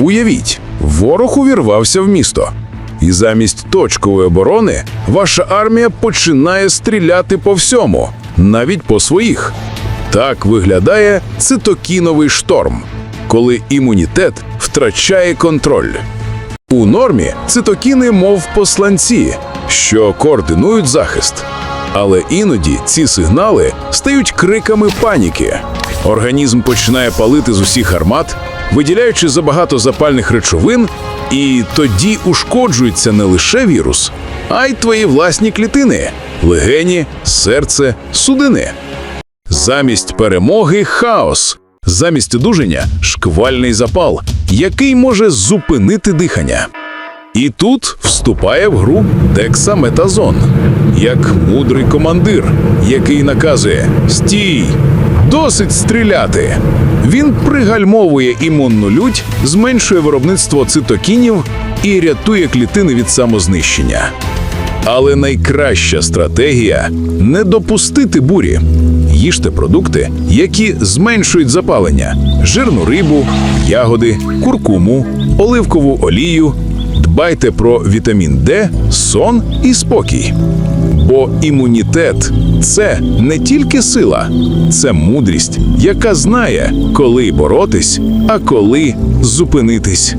Уявіть, ворог увірвався в місто. І замість точкової оборони ваша армія починає стріляти по всьому, навіть по своїх. Так виглядає цитокіновий шторм, коли імунітет втрачає контроль. У нормі цитокіни, мов посланці, що координують захист. Але іноді ці сигнали стають криками паніки. Організм починає палити з усіх армат, виділяючи забагато запальних речовин, і тоді ушкоджується не лише вірус, а й твої власні клітини, легені, серце, судини. Замість перемоги хаос, замість одужання шквальний запал, який може зупинити дихання. І тут вступає в гру дексаметазон, як мудрий командир, який наказує Стій! Досить стріляти. Він пригальмовує імунну лють, зменшує виробництво цитокінів і рятує клітини від самознищення. Але найкраща стратегія не допустити бурі. Їжте продукти, які зменшують запалення: жирну рибу, ягоди, куркуму, оливкову олію. Дбайте про вітамін Д, сон і спокій. Бо імунітет це не тільки сила, це мудрість, яка знає, коли боротись, а коли зупинитись.